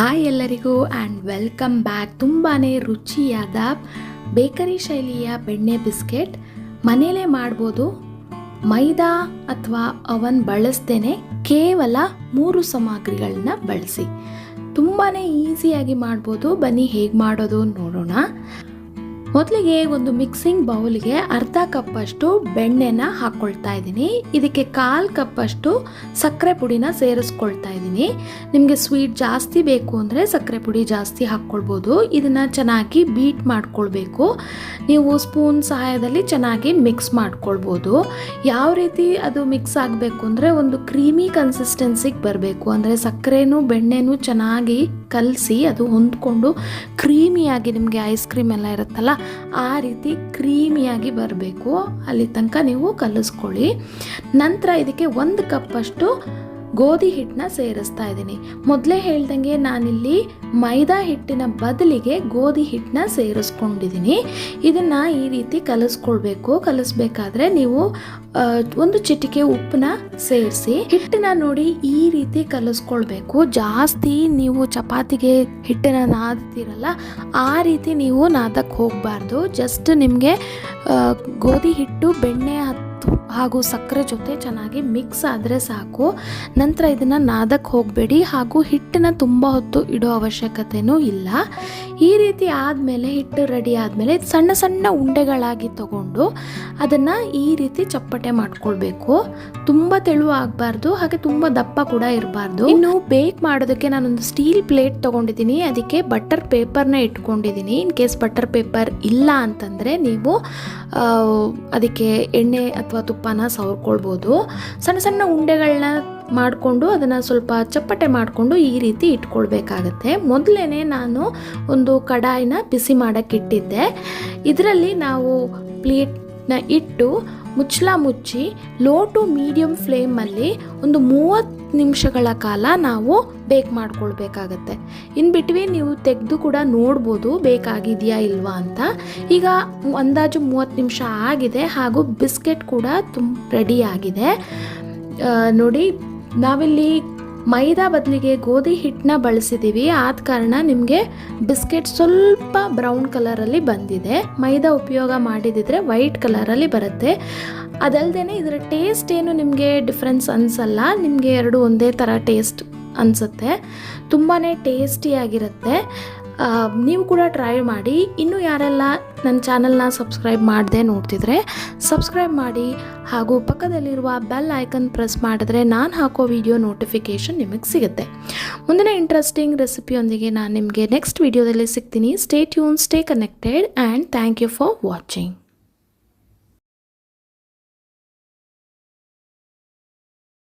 Hi ಎಲ್ಲರಿಗೂ and welcome back ತುಂಬಾ ರುಚಿಯಾದ ಬೇಕರಿ ಶೈಲಿಯ ಬೆಣ್ಣೆ ಬಿಸ್ಕೆಟ್. ಮನೇಲೇ ಮಾಡ್ಬೋದು. ಮೈದಾ ಅಥವಾ ಅವನ್ ಬಳಸ್ದೇನೆ ಕೇವಲ ಮೂರು ಸಾಮಗ್ರಿಗಳನ್ನ ಬಳಸಿ. ತುಂಬಾ ಈಸಿಯಾಗಿ ಮಾಡ್ಬೋದು. ಬನ್ನಿ ಹೇಗೆ ಮಾಡೋದು ನೋಡೋಣ. ಮೊದಲಿಗೆ ಒಂದು ಮಿಕ್ಸಿಂಗ್ ಬೌಲ್ಗೆ ಅರ್ಧ ಕಪ್ಪಷ್ಟು ಬೆಣ್ಣೆನ ಹಾಕ್ಕೊಳ್ತಾ ಇದ್ದೀನಿ. ಇದಕ್ಕೆ ಕಾಲು ಕಪ್ಪಷ್ಟು ಸಕ್ಕರೆ ಪುಡಿನ ಸೇರಿಸ್ಕೊಳ್ತಾ ಇದ್ದೀನಿ. ನಿಮಗೆ ಸ್ವೀಟ್ ಜಾಸ್ತಿ ಬೇಕು ಅಂದರೆ ಸಕ್ಕರೆ ಪುಡಿ ಜಾಸ್ತಿ ಹಾಕ್ಕೊಳ್ಬೋದು. ಇದನ್ನು ಚೆನ್ನಾಗಿ ಬೀಟ್ ಮಾಡ್ಕೊಳ್ಬೇಕು. ನೀವು ಸ್ಪೂನ್ ಸಹಾಯದಲ್ಲಿ ಚೆನ್ನಾಗಿ ಮಿಕ್ಸ್ ಮಾಡ್ಕೊಳ್ಬೋದು. ಯಾವ ರೀತಿ ಅದು ಮಿಕ್ಸ್ ಆಗಬೇಕು ಅಂದರೆ ಒಂದು ಕ್ರೀಮಿ ಕನ್ಸಿಸ್ಟೆನ್ಸಿಗೆ ಬರಬೇಕು. ಅಂದರೆ ಸಕ್ಕರೆನೂ ಬೆಣ್ಣೆನೂ ಚೆನ್ನಾಗಿ ಕಲಸಿ ಅದು ಹೊಂದ್ಕೊಂಡು ಕ್ರೀಮಿಯಾಗಿ ನಿಮಗೆ ಐಸ್ ಕ್ರೀಮ್ ಎಲ್ಲ ಇರುತ್ತಲ್ಲ ಆ ರೀತಿ ಕ್ರೀಮಿಯಾಗಿ ಬರಬೇಕು. ಅಲ್ಲಿ ತನಕ ನೀವು ಕಲಿಸ್ಕೊಳ್ಳಿ. ನಂತರ ಇದಕ್ಕೆ ಒಂದು ಕಪ್ಪಷ್ಟು ಗೋಧಿ ಹಿಟ್ಟನ್ನ ಸೇರಿಸ್ತಾ ಇದ್ದೀನಿ. ಮೊದಲೇ ಹೇಳ್ದಂಗೆ ನಾನಿಲ್ಲಿ ಮೈದಾ ಹಿಟ್ಟಿನ ಬದಲಿಗೆ ಗೋಧಿ ಹಿಟ್ಟನ್ನ ಸೇರಿಸ್ಕೊಂಡಿದ್ದೀನಿ. ಇದನ್ನು ಈ ರೀತಿ ಕಲಿಸ್ಕೊಳ್ಬೇಕು. ಕಲಿಸ್ಬೇಕಾದ್ರೆ ನೀವು ಒಂದು ಚಿಟಿಕೆ ಉಪ್ಪನ್ನ ಸೇರಿಸಿ, ಹಿಟ್ಟನ್ನ ನೋಡಿ ಈ ರೀತಿ ಕಲಿಸ್ಕೊಳ್ಬೇಕು. ಜಾಸ್ತಿ ನೀವು ಚಪಾತಿಗೆ ಹಿಟ್ಟನ್ನ ನಾದ್ತೀರಲ್ಲ, ಆ ರೀತಿ ನೀವು ನಾದಕ್ಕೆ ಹೋಗಬಾರ್ದು. ಜಸ್ಟ್ ನಿಮಗೆ ಗೋಧಿ ಹಿಟ್ಟು, ಬೆಣ್ಣೆ ಹಾಗೂ ಸಕ್ಕರೆ ಜೊತೆ ಚೆನ್ನಾಗಿ ಮಿಕ್ಸ್ ಆದರೆ ಸಾಕು. ನಂತರ ಇದನ್ನು ನಾದಕ್ಕೆ ಹೋಗಬೇಡಿ ಹಾಗೂ ಹಿಟ್ಟನ್ನ ತುಂಬ ಹೊತ್ತು ಇಡೋ ಅವಶ್ಯಕತೆಯೂ ಇಲ್ಲ. ಈ ರೀತಿ ಆದಮೇಲೆ ಹಿಟ್ಟು ರೆಡಿ ಆದಮೇಲೆ ಸಣ್ಣ ಸಣ್ಣ ಉಂಡೆಗಳಾಗಿ ತಗೊಂಡು ಅದನ್ನು ಈ ರೀತಿ ಚಪ್ಪಟೆ ಮಾಡ್ಕೊಳ್ಬೇಕು. ತುಂಬ ತೆಳು ಆಗಬಾರ್ದು, ಹಾಗೆ ತುಂಬ ದಪ್ಪ ಕೂಡ ಇರಬಾರ್ದು. ಇನ್ನು ಬೇಕ್ ಮಾಡೋದಕ್ಕೆ ನಾನೊಂದು ಸ್ಟೀಲ್ ಪ್ಲೇಟ್ ತೊಗೊಂಡಿದ್ದೀನಿ. ಅದಕ್ಕೆ ಬಟರ್ ಪೇಪರ್ನ ಇಟ್ಕೊಂಡಿದ್ದೀನಿ. ಇನ್ ಕೇಸ್ ಬಟರ್ ಪೇಪರ್ ಇಲ್ಲ ಅಂತಂದರೆ ನೀವು ಅದಕ್ಕೆ ಎಣ್ಣೆ ಅಥವಾ ತುಪ್ಪನ ಸವರ್ಕೊಳ್ಬೋದು. ಸಣ್ಣ ಸಣ್ಣ ಉಂಡೆಗಳನ್ನ ಮಾಡಿಕೊಂಡು ಅದನ್ನು ಸ್ವಲ್ಪ ಚಪ್ಪಟೆ ಮಾಡಿಕೊಂಡು ಈ ರೀತಿ ಇಟ್ಕೊಳ್ಬೇಕಾಗತ್ತೆ. ಮೊದಲೇ ನಾನು ಒಂದು ಕಡಾಯಿನ ಬಿಸಿ ಮಾಡೋಕ್ಕಿಟ್ಟಿದ್ದೆ. ಇದರಲ್ಲಿ ನಾವು ಪ್ಲೇಟ್ನ ಇಟ್ಟು ಮುಚ್ಚಳ ಮುಚ್ಚಿ ಲೋ ಟು ಮೀಡಿಯಂ ಫ್ಲೇಮಲ್ಲಿ ಒಂದು ಮೂವತ್ತು ನಿಮಿಷಗಳ ಕಾಲ ನಾವು ಬೇಕ್ ಮಾಡ್ಕೊಳ್ಬೇಕಾಗತ್ತೆ. ಇನ್ ಬಿಟ್ವೀನ್ ನೀವು ತೆಗೆದು ಕೂಡ ನೋಡ್ಬೋದು ಬೇಕಾಗಿದೆಯಾ ಇಲ್ವಾ ಅಂತ. ಈಗ ಅಂದಾಜು ಮೂವತ್ತು ನಿಮಿಷ ಆಗಿದೆ ಹಾಗೂ ಬಿಸ್ಕೆಟ್ ಕೂಡ ತುಂಬ ರೆಡಿ ಆಗಿದೆ. ನೋಡಿ, ನಾವಿಲ್ಲಿ ಮೈದಾ ಬದಲಿಗೆ ಗೋಧಿ ಹಿಟ್ಟನ್ನ ಬಳಸಿದ್ದೀವಿ ಆದ ಕಾರಣ ನಿಮಗೆ ಬಿಸ್ಕೆಟ್ ಸ್ವಲ್ಪ ಬ್ರೌನ್ ಕಲರಲ್ಲಿ ಬಂದಿದೆ. ಮೈದಾ ಉಪಯೋಗ ಮಾಡಿದಿದ್ರೆ ವೈಟ್ ಕಲರಲ್ಲಿ ಬರುತ್ತೆ. ಅದಲ್ಲದೆ ಇದರ ಟೇಸ್ಟ್ ಏನು ನಿಮಗೆ ಡಿಫ್ರೆನ್ಸ್ ಅನಿಸಲ್ಲ. ನಿಮಗೆ ಎರಡು ಒಂದೇ ಥರ ಟೇಸ್ಟ್ ಅನಿಸುತ್ತೆ. ತುಂಬಾ ಟೇಸ್ಟಿಯಾಗಿರುತ್ತೆ. ನೀವು ಕೂಡ ಟ್ರೈ ಮಾಡಿ. ಇನ್ನೂ ಯಾರೆಲ್ಲ ನನ್ನ ಚಾನಲ್ನ ಸಬ್ಸ್ಕ್ರೈಬ್ ಮಾಡದೆ ನೋಡ್ತಿದ್ರೆ ಸಬ್ಸ್ಕ್ರೈಬ್ ಮಾಡಿ. ಹಾಗೂ ಪಕ್ಕದಲ್ಲಿರುವ ಬೆಲ್ ಐಕನ್ ಪ್ರೆಸ್ ಮಾಡಿದ್ರೆ ನಾನು ಹಾಕೋ ವಿಡಿಯೋ ನೋಟಿಫಿಕೇಷನ್ ನಿಮಗೆ ಸಿಗುತ್ತೆ. ಮುಂದಿನ ಇಂಟ್ರೆಸ್ಟಿಂಗ್ ರೆಸಿಪಿಯೊಂದಿಗೆ ನಾನು ನಿಮಗೆ ನೆಕ್ಸ್ಟ್ ವಿಡಿಯೋದಲ್ಲಿ ಸಿಗ್ತೀನಿ. Stay tune stay connected and thank you for watching